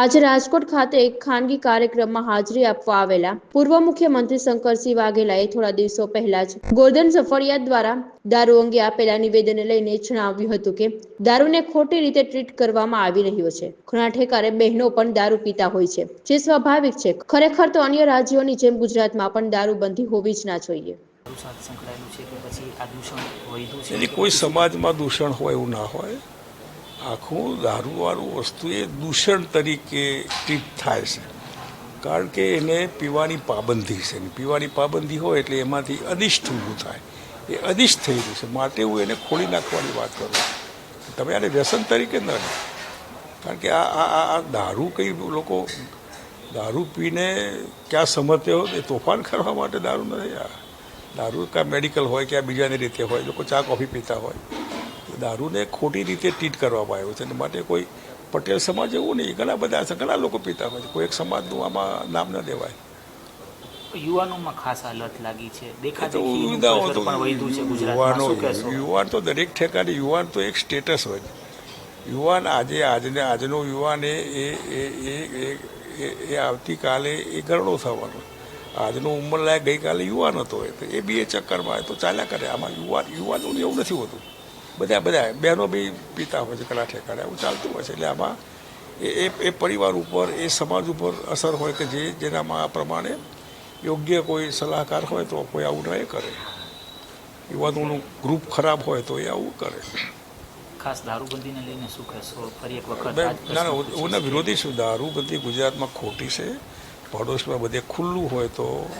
આજે રાજકોટ ખાતે એક ખાનગી કાર્યક્રમમાં હાજરી આપવા આવેલા પૂર્વ મુખ્યમંત્રી શંકરસિંહ વાઘેલાએ થોડા દિવસો પહેલા જ ગોર્ધન સફળિયા દ્વારા દારૂ અંગે આપેલા નિવેદનને લઈને જણાવ્યું હતું કે દારૂને ખોટી રીતે ટ્રીટ કરવામાં આવી રહ્યો છે. ઘણા ઠેકારે બહેનો પણ દારૂ પીતા હોય છે જે સ્વાભાવિક છે. ખરેખર તો અન્ય રાજ્યોની જેમ ગુજરાતમાં પણ દારૂબંધી હોવી જ ના જોઈએ. દારૂ સાથે સંકળાયેલું છે કે પછી આ દૂષણ વધ્યું છે? એટલે કોઈ સમાજમાં દૂષણ હોય એવું ના હોય. આખું દારૂવાળું વસ્તુ એ દૂષણ તરીકે ટ્રીટ થાય છે. કારણ કે એને પીવાની પાબંદી છે. પીવાની પાબંદી હોય એટલે એમાંથી અનિષ્ટ ઊભું થાય. એ અનિષ્ટ થઈ ગયું છે. માટે હું એને ખોલી નાખવાની વાત કરું તમે આને વ્યસન તરીકે ન કારણ કે આ આ, આ- દારૂ કંઈ લોકો, દારૂ પીને ક્યાં સમજતે હોય એ તોફાન કરવા માટે દારૂ નથી આ દારૂ કાં મેડિકલ હોય ક્યાં બીજાની રીતે હોય? લોકો ચા કોફી પીતા હોય. દારૂને ખોટી રીતે ટ્રીટ કરવામાં આવ્યો છે. અને માટે કોઈ પટેલ સમાજ એવું નહીં. ઘણા બધા છે ઘણા લોકો પીતા હોય છે. કોઈ એક સમાજનું આમાં નામ ન દેવાય. યુવાનોમાં ખાસ લાગી છે. યુવાનો યુવાન તો દરેક ઠેકાને યુવાન તો એક સ્ટેટસ હોય યુવાન આજે આજને આજનો યુવાન એ એ એ એ- આવતીકાલે એ ગરડો થવાનો. આજનો ઉંમરલાયક ગઈકાલે યુવાન હતો એ. તો એ બી એ ચક્કરમાં તો ચાલ્યા કરે. આમાં યુવાન યુવાનોને એવું નથી હોતું. બધા બધા બહેનો બી પીતા હોય છે ઘણા ઠેકાણે આવું ચાલતું હોય છે. એટલે આમાં એ એ એ પરિવાર ઉપર એ સમાજ ઉપર અસર હોય કે જે જેનામાં આ પ્રમાણે યોગ્ય કોઈ સલાહકાર હોય તો કોઈ આવું ન કરે. યુવાનોનું ગ્રુપ ખરાબ હોય તો એ આવું કરે. ખાસ દારૂબંધીને લઈને શું કહેશો? ફરી એક વખત બે- આ જ ના હું ના વિરોધી છું દારૂબંધી ગુજરાતમાં ખોટી છે. પડોશમાં બધે ખુલ્લું હોય તો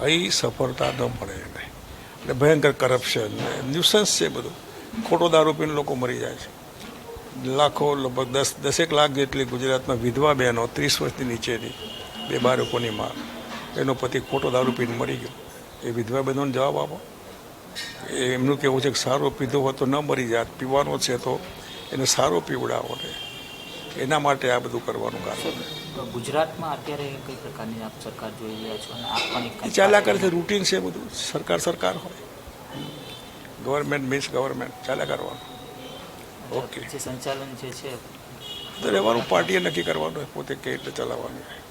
અહીં સફળતા ન મળે એને. એટલે ભયંકર કરપ્શન ન્યુસન્સ છે બધું. ખોટો દારૂ પીને લોકો મરી જાય છે. લાખો લગભગ દસ દસેક લાખ જેટલી ગુજરાતમાં વિધવા બહેનો ત્રીસ વર્ષની નીચેની બે બાળકોની માં એનો પતિ ખોટો દારૂ પીને મરી ગયો. એ વિધવા બહેનોને જવાબ આપો. એ એમનું કહેવું છે કે સારો પીધો હોય તો ન મરી જાય પીવાનો છે તો એને સારો પીવડાવો ને. એના માટે આ બધું કરવાનું કારણ ગુજરાતમાં અત્યારે કઈ પ્રકારની આપ સરકાર જોઈ રહ્યા છો ચાલ્યા કરે છે રૂટીન છે બધું. સરકાર સરકાર હોય. ગવર્મેન્ટ મિસ ગવર્મેન્ટ ચાલ્યા કરવાનું. ઓકે સંચાલન જે છે. તો રહેવાનું પાર્ટીએ નક્કી કરવાનું પોતે કઈ રીતે ચલાવવાનું.